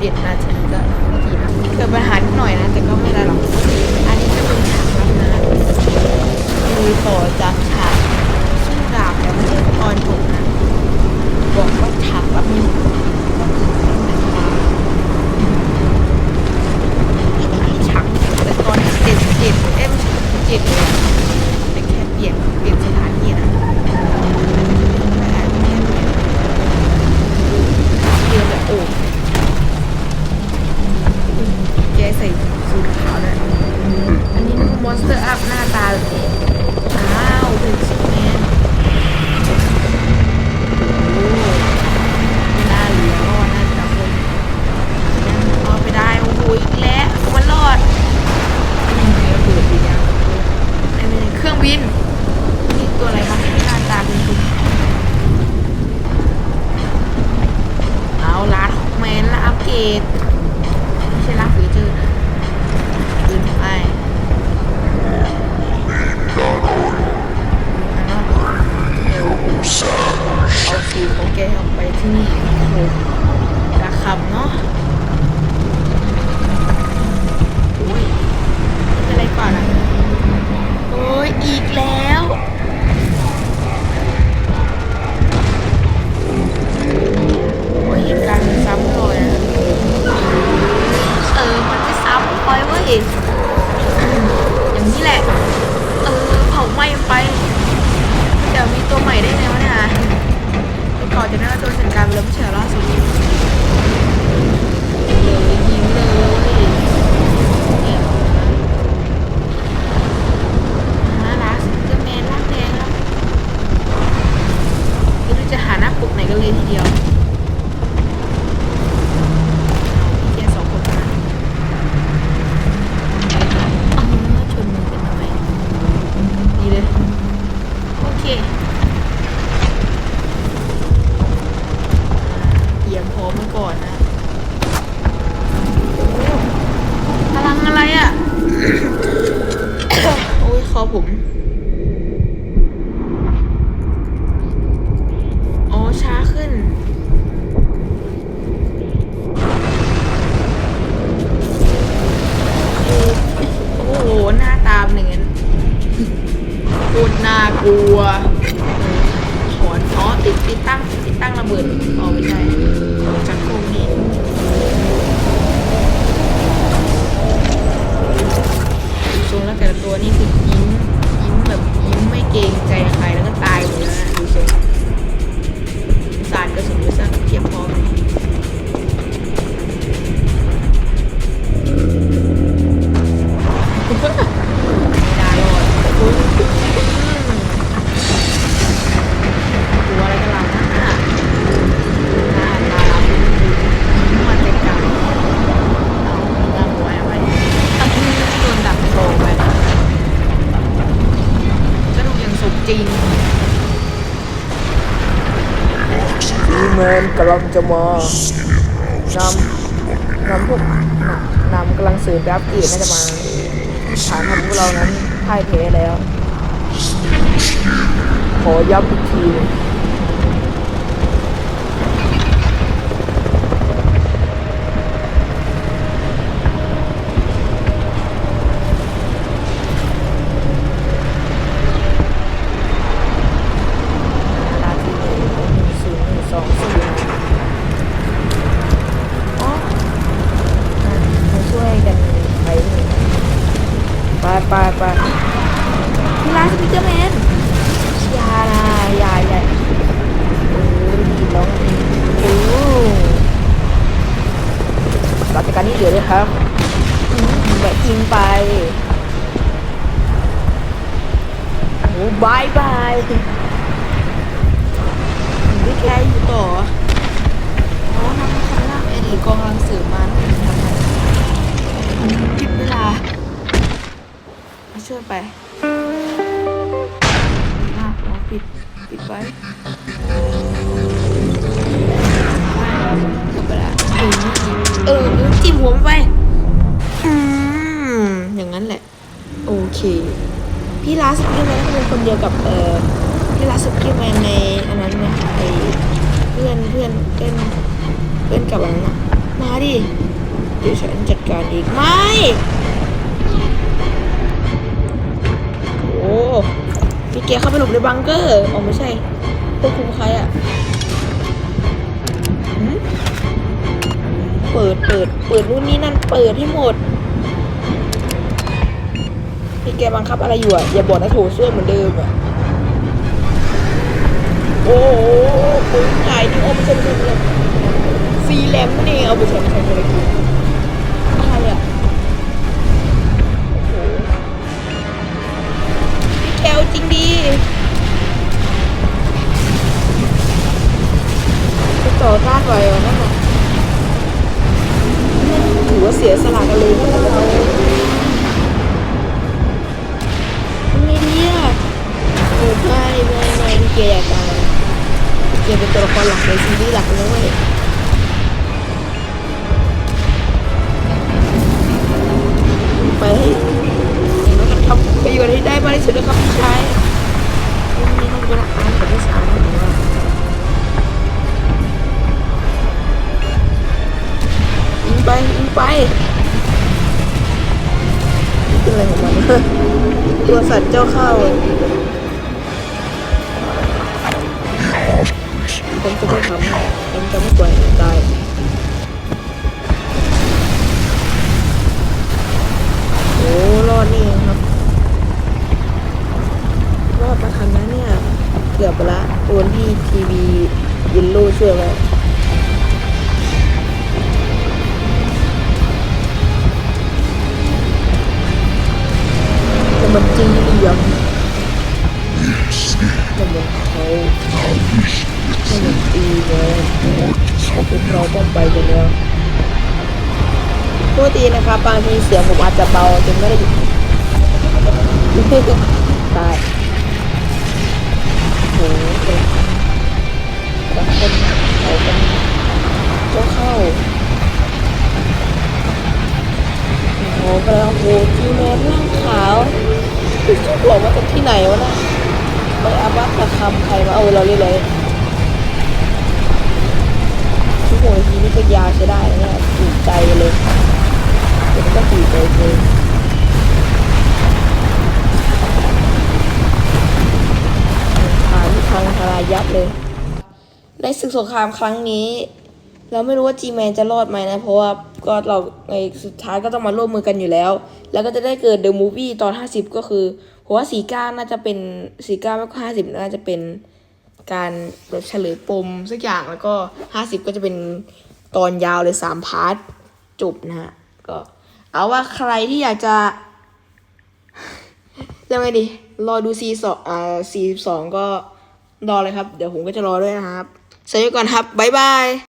เจ็ดนาทีก็เมื่อกี้นะเกิดปัญหานิดหน่อยนะ แต่ก็ไม่ได้หรอกอันนี้จะเป็นฉากรับนะคือต่อจากฉากชื่อดาบแล้วไม่ใช่ตอนจบนะบอกว่าฉากรับนี่ฉากแต่ตอนเจ็ดเจ็ดเอ้ยไม่ใช่เจ็ดเลย ไปก่อนจะได้ว่าตัวสังการไปแล้วไม่ใช่เหรอล่าสุด เตรียมพร้อมไว้ก่อนนะพลังอะไรอะ่ะ โอ้ยคอผม กำลังจะมานำนำพวกนำกำลังสื่อรับเกียรติน่าจะมาฐานทำพวกเรานั้นพ่ายแพ้แล้ว ขอย้ำอีกที ไปไปไปพี่ร้านสปิเกอร์แมนยานะอยาอย่าโอ้ยดีร้องโอ้รับจากการนี้เดี๋ยวเลยครับแบกยิงไปโอ้บายบายไม่แค่อยู่ต่ออ๋อทำให้คันล่างไอ้ดีกองกำลังสืบมาทำไงผิดเวลา มาช่วยไปอะอ๋อปิด ปิดไว้ปิดไปละเออเออจิ้มหัวมันไป อืม อย่างนั้นแหละ โอเค พี่ลาสกิลแมนก็เป็นคนเดียวกับ เออพี่ลาสกิลแมนในอันนั้นนะไอเพื่อนเพื่อนเพื่อนเพื่อนกับอันนั้นนะมาดิ เดี๋ยวฉันจัดการเองไม่ เกียร์เข้าไปหลบในบังเกอร์อ๋อไม่ใช่ควบคุมใครอะเปิดเปิด เปิดนู่นนี่นั่น เปิดให้หมดพี่แกบังคับอะไรอยู่อะอย่าบอกนะโถส้วมเหมือนเดิมอะโอ้โหปืนใหญ่นี่โอ้ไม่ใช่ไม่ใช่ไม่ใช่ซีแรมนั่นเองเอาไปใช้ใช้อะไรกิ จริงดีไปต่อต้านไหวเหรอนั่นน่ะถือว่าเสียสละกันเลยนะเราทำไงดีอะโอ้ไม่ไม่ไม่เกียร์อยากตายเกียร์เป็นตัวละครหลักในซีรีส์หลักเลยเว้ยไปให้ แล้วมันทำประโยชน์ให้ได้มากที่สุดนะครับพี่ชายนี่ต้องเป็นอาร์ตของพี่สาวนะผมว่ายิงไปยิงไปนี่เป็นอะไรของมันตัวสัตว์เจ้าเข้าผมจะไม่ทำผมจะไม่ปล่อยให้ตายโอ้รอดนี่เองครับ รอดมา ทันนะเนี่ย เกือบไปละโดนพี่ทีวียินโลช่วยไว้แต่มันจริงดีอะแต่มันเขาให้มันตีเลยเราต้องไปกันแล้วโทษทีนะครับบางทีเสียงผมอาจจะเบาจนไม่ได้ยินตาย บางคนเขาเป็นเจ้าเข้าโอ้โหกระโหจีแมนร่างขาวคือชื่อบอกว่าจากที่ไหนวะนะไปอาบัตตะคำใครมาเอาเราเรียกเลย เลย ในศึกสงครามครั้งนี้ เราไม่รู้ว่าจีแมนจะรอดไหมนะ เพราะว่าก็เราในสุดท้ายก็ต้องมาร่วมมือกันอยู่แล้ว แล้วก็จะได้เกิดเดอะมูฟวี่ตอน 50 ก็คือผมว่าสีก้าน่าจะเป็นสีก้าไม่ก็ห้าสิบน่าจะเป็นการแบบเฉลยปมสักอย่างแล้วก็50ก็จะเป็นตอนยาวเลย3พาร์ทจบนะฮะก็เอาว่าใครที่อยากจะเรียังไงดี รอดูซีสองอ่าซีสองก็ รอเลยครับ เดี๋ยวผมก็จะรอด้วยนะครับสวัสดีก่อนครับบ๊ายบาย